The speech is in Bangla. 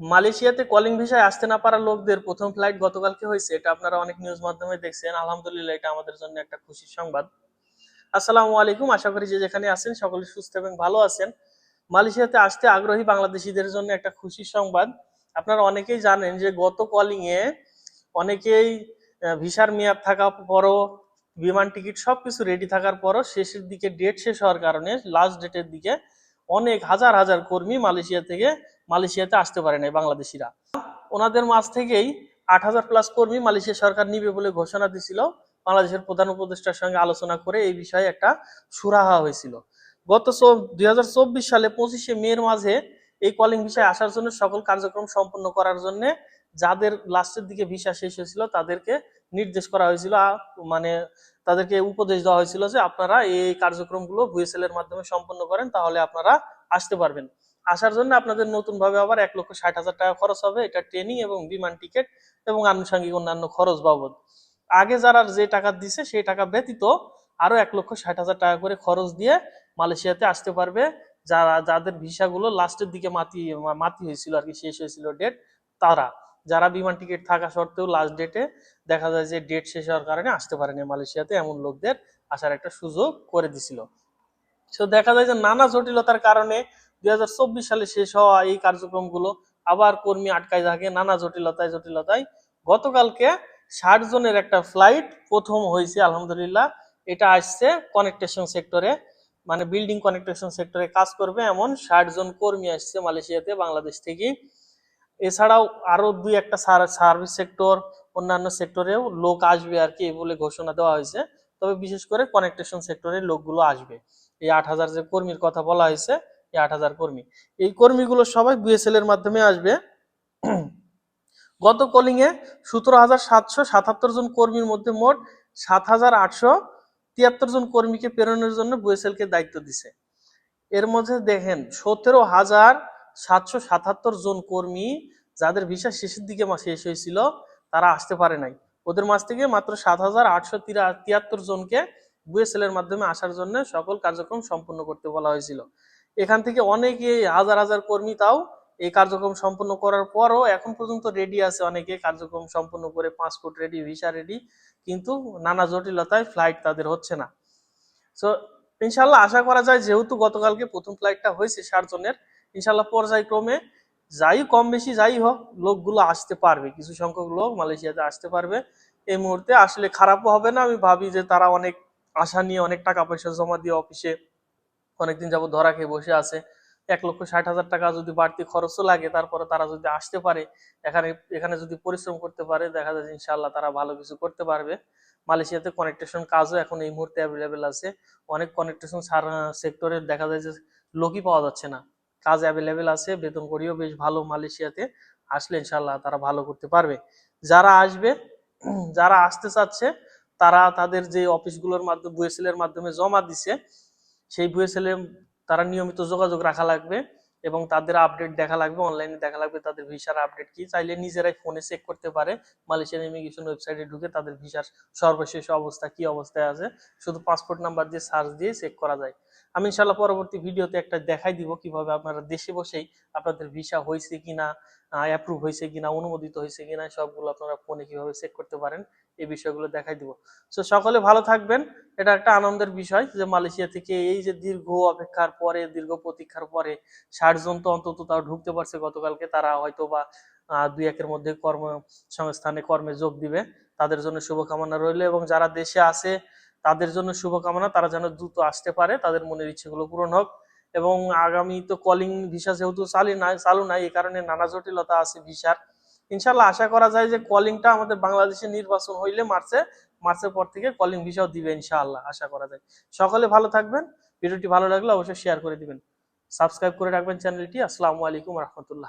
মালয়েশিয়াতে কলিং ভিসায় আসতে না পারা লোকদের প্রথম ফ্লাইট গতকালকে হয়েছে। এটা আপনারা অনেক নিউজ মাধ্যমে দেখছেন। আলহামদুলিল্লাহ, এটা আমাদের জন্য একটা খুশির সংবাদ। আসসালামু আলাইকুম। আশা করি যে যেখানে আছেন সকলে সুস্থ এবং ভালো আছেন। মালয়েশিয়াতে আসতে আগ্রহী বাংলাদেশিদের জন্য একটা খুশির সংবাদ। আপনারা অনেকেই জানেন যে গত কলিং এ অনেকেই ভিসার মেয়াদ থাকা পরও বিমান টিকিট সবকিছু রেডি থাকার পরও শেষের দিকে ডেট শেষ হওয়ার কারণে লাস্ট ডেটের দিকে অনেক হাজার হাজার কর্মী মালয়েশিয়া থেকে মালয়েশিয়াতে আসতে পারে নাই বাংলাদেশিরা। ওনাদের মাঝ থেকেই আট হাজার প্লাস কর্মী মালয়েশিয়া সরকার নিবে বলে ঘোষণা দিছিল। বাংলাদেশের প্রধান উপদেষ্টার সঙ্গে আলোচনা করে এই বিষয়ে একটা সুরাহা হয়েছিল। গত দুই সালে পঁচিশে মের মাঝে এই কলিং ভিসায় আসার জন্য সকল কার্যক্রম সম্পন্ন করার জন্য যাদের লাস্টের দিকে ভিসা শেষ হয়েছিল তাদেরকে নির্দেশ করা হয়েছিল। মানে তাদেরকে উপদেশ দেওয়া হয়েছিল যে আপনারা এই কার্যক্রমগুলো ভুয়েসেল এর মাধ্যমে সম্পন্ন করেন, তাহলে আপনারা আসতে পারবেন। আসার জন্য আপনাদের নতুন ভাবে আবার এক লক্ষ ষাট হাজার টাকা খরচ হবে। এটা ট্রেনিং এবং বিমান টিকিট এবং আনুষঙ্গিক অন্যান্য খরচ বাবদ। আগে যারা যে টাকা দিছে সেই টাকা ব্যতীত আরও এক লক্ষ ষাট হাজার টাকা করে খরচ দিয়ে মালয়েশিয়াতে আসতে পারবে। যারা, যাদের ভিসাগুলো লাস্টের দিকে মাতি মাতি হয়েছিল আর কি, শেষ হয়েছিল ডেট তারা। যারা বিমান টিকিট থাকা সত্ত্বেও লাস্ট ডেটে দেখা যায় যে ডেট শেষ হওয়ার কারণে আসতে পারেনি মালয়েশিয়াতে, এমন লোকদের আসার একটা সুযোগ করে দিছিল। তো দেখা যায় যে নানা জটিলতার কারণে দুই হাজার চব্বিশ সালে শেষ হওয়া এই কার্যক্রমগুলো আবার কর্মী আটকায় থাকে, নানা জটিলতায় জটিলতায়। গতকালকে ষাট জনের একটা ফ্লাইট প্রথম হয়েছে, আলহামদুলিল্লাহ। এটা আসছে কনেকটেশন সেক্টরে মানে বিল্ডিং কনেকটেশন সেক্টরে কাজ করবে এমন ষাট জন কর্মী আসছে মালয়েশিয়াতে, বাংলাদেশ থেকে। এছাড়াও আরও দুই একটা সার্ভিস সেক্টর অন্যান্য সেক্টরেও লোক আসবে আর কি বলে ঘোষণা দেওয়া হয়েছে। তবে বিশেষ করে কনেকটেশন সেক্টরের লোকগুলো আসবে। এই আট হাজার যে কর্মীর কথা বলা হয়েছে আট হাজার কর্মী। এই কর্মীগুলো সবাই বিএসএল এর মাধ্যমে আসবে। গত কলিং এ সতেরো জন কর্মীর মধ্যে মোট সাত হাজার আটশো তিয়াত্তর জন কর্মীকে প্রেরণের জন্য বিএসএল কে দায়িত্ব দিছে। এর মধ্যে দেখেন, সতেরো হাজার সাতশো সাতাত্তর জন কর্মী যাদের ভিসা শেষের দিকে শেষ হয়েছিল, তারা আসতে পারে নাই। ওদের মাস থেকে মাত্র সাত হাজার আটশো তিয়াত্তর জনকে বিএসএল এর মাধ্যমে আসার জন্য সকল কার্যক্রম সম্পন্ন করতে বলা হয়েছিল। এখান থেকে অনেকে, হাজার হাজার কর্মী তাও এই কার্যক্রম সম্পন্ন করার পরও এখন পর্যন্ত রেডি আছে অনেকে, কার্যক্রম সম্পন্ন করে পাসপোর্ট রেডি ভিসা রেডি কিন্তু নানা জটিলতায় ফ্লাইট তাদের হচ্ছে না। সো ইনশাল্লাহ আশা করা যায় যেহেতু গতকালকে প্রথম ফ্লাইটটা হয়েছে ষাট জনের ইনশাল্লাহ পর্যায়ক্রমে যাই কম বেশি যাই হোক, লোকগুলো আসতে পারবে, কিছু সংখ্যক লোক মালয়েশিয়াতে আসতে পারবে। এই মুহূর্তে আসলে খারাপও হবে না, আমি ভাবি যে তারা অনেক আশা নিয়ে অনেক টাকা পয়সা জমা দিয়ে অফিসে অনেকদিন যাবত ধরা খেয়ে বসে আছে। এক লক্ষ ষাট হাজার টাকা যদি বাড়তি খরচও লাগে, তারপরে তারা যদি আসতে পারে, এখানে এখানে যদি পরিশ্রম করতে পারে, দেখা যায় ইনশাল্লাহ তারা ভালো কিছু করতে পারবে। মালয়েশিয়াতে কনেকটেশন কাজও এখন এই মুহূর্তে অ্যাভেলেবেল আছে। অনেক কনেকটেশন সেক্টরে দেখা যায় যে লোকই পাওয়া যাচ্ছে না। কাজ অ্যাভেলেবেল আছে, বেতন করিও বেশ ভালো মালয়েশিয়াতে। আসলে ইনশাল্লাহ তারা ভালো করতে পারবে। যারা আসবে, যারা আসতে চাচ্ছে, তারা তাদের যে অফিসগুলোর মাধ্যমে বুয়েসেল এর মাধ্যমে জমা দিছে সেই এ তারা নিয়মিত যোগাযোগ রাখা লাগবে এবং তাদের আপডেট দেখা লাগবে অনলাইনে দেখা লাগবে তাদের ভিসার আপডেট কি। চাইলে নিজেরাই ফোনে চেক করতে পারে মালয়েশিয়ান ইমিগ্রেশন ওয়েবসাইটে ঢুকে তাদের ভিসার সর্বশেষ অবস্থা, কি অবস্থায় আছে। শুধু পাসপোর্ট নাম্বার দিয়ে সার্চ দিয়ে চেক করা যায়। আমি ইনশাল্লাহ পরবর্তী ভিডিওতে একটা দেখাই দিব কীভাবে আপনারা দেশে বসেই আপনাদের ভিসা হয়েছে কিনা অ্যাপ্রুভ হয়েছে কিনা, অনুমোদিত হয়েছে কিনা, সবগুলো আপনারা ফোনে কীভাবে চেক করতে পারেন, এই বিষয়গুলো দেখাই দিব। তো সকলে ভালো থাকবেন। এটা একটা আনন্দের বিষয় যে মালয়েশিয়া থেকে এই যে দীর্ঘ অপেক্ষার পরে, দীর্ঘ প্রতীক্ষার পরে ষাট জন তো অন্তত তাও ঢুকতে পারছে, গতকালকে তারা হয়তো বা দুই একের মধ্যে কর্ম সংস্থানে কর্মে যোগ দিবে। তাদের জন্য শুভকামনা রইল এবং যারা দেশে আছে, তাদের জন্য শুভকামনা, তারা যেন দ্রুত আসতে পারে, তাদের মনের ইচ্ছেগুলো পূরণ হোক। এবং আগামী তো কলিং ভিসা যেহেতু চালু নাই চালু নাই, এই কারণে নানা জটিলতা আছে ভিসার। ইনশাল্লাহ আশা করা যায় যে কলিংটা আমাদের বাংলাদেশে নির্বাচন হইলে মার্চে, মার্চের পর থেকে কলিং ভিসাও দিবে ইনশাআল্লাহ, আশা করা যায়। সকলে ভালো থাকবেন, ভিডিওটি ভালো লাগলে অবশ্যই শেয়ার করে দিবেন। সাবস্ক্রাইব করে রাখবেন চ্যানেলটি আসসালামু আলাইকুম রহমতুল্লাহ।